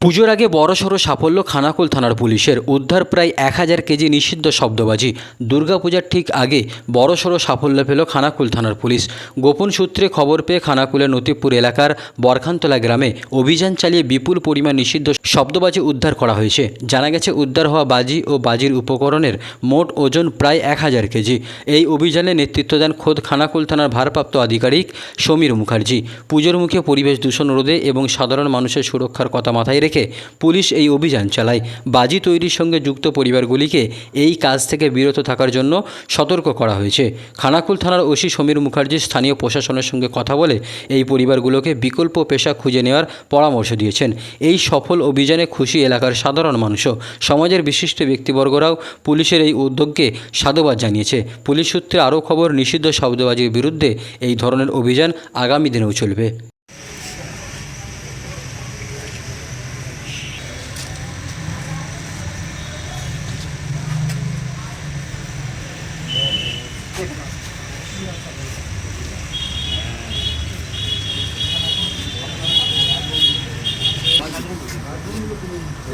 পুজোর আগে বড়সড় সাফল্য খানাকুল থানার পুলিশের উদ্ধার প্রায় এক হাজার কেজি নিষিদ্ধ শব্দবাজি। দুর্গাপূজার ঠিক আগে বড়সড় সাফল্য পেল খানাকুল থানার পুলিশ। গোপন সূত্রে খবর পেয়ে খানাকুলের নতিপুর এলাকার বরখানতলা গ্রামে অভিযান চালিয়ে বিপুল পরিমাণ নিষিদ্ধ শব্দবাজি উদ্ধার করা হয়েছে। জানা গেছে, উদ্ধার হওয়া বাজি ও বাজির উপকরণের মোট ওজন প্রায় এক হাজার কেজি। এই অভিযানে নেতৃত্ব দেন খোদ খানাকুল থানার ভারপ্রাপ্ত আধিকারিক সমীর মুখার্জি। পুজোর মুখে পরিবেশ দূষণ রোধে এবং সাধারণ মানুষের সুরক্ষার কথা মাথায় রেখে পুলিশ এই অভিযান চালায়। বাজি তৈরির সঙ্গে যুক্ত পরিবারগুলিকে এই কাজ থেকে বিরত থাকার জন্য সতর্ক করা হয়েছে। খানাকুল থানার ওসি সমীর মুখার্জি স্থানীয় প্রশাসনের সঙ্গে কথা বলে এই পরিবারগুলোকে বিকল্প পেশা খুঁজে নেওয়ার পরামর্শ দিয়েছেন। এই সফল অভিযানে খুশি এলাকার সাধারণ মানুষও সমাজের বিশিষ্ট ব্যক্তিবর্গরাও পুলিশের এই উদ্যোগকে সাধুবাদ জানিয়েছে। পুলিশ সূত্রে আরও খবর, নিষিদ্ধ শব্দবাজির বিরুদ্ধে এই ধরনের অভিযান আগামী দিনেও চলবে।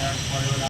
দেওয়ার পরেও